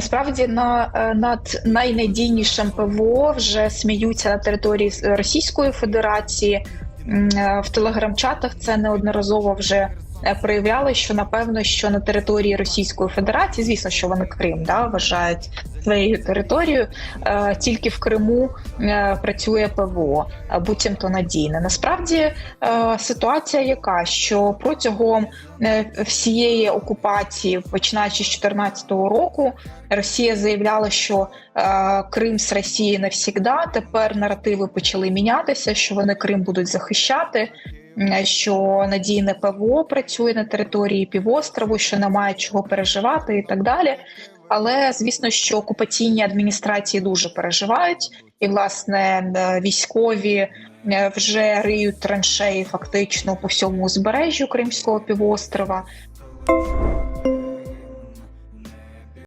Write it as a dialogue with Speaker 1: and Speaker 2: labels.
Speaker 1: Насправді на е, над найнадійнішим ПВО вже сміються на території Російської Федерації. Е, В телеграм-чатах це неодноразово вже е, проявляли, що напевно, що на території Російської Федерації, звісно, що вони Крим да, вважають своєю територією, е, тільки в Криму е, працює ПВО, е, буцімто надійне. Насправді ситуація яка, що протягом всієї окупації, починаючи з 2014 року, Росія заявляла, що Крим з Росії навсігда. Тепер наративи почали мінятися, що вони Крим будуть захищати. Що надійне ПВО працює на території півострову, що немає чого переживати, і так далі. Але звісно, що окупаційні адміністрації дуже переживають, і власне е, військові е, вже риють траншеї фактично по всьому узбережжю Кримського півострова.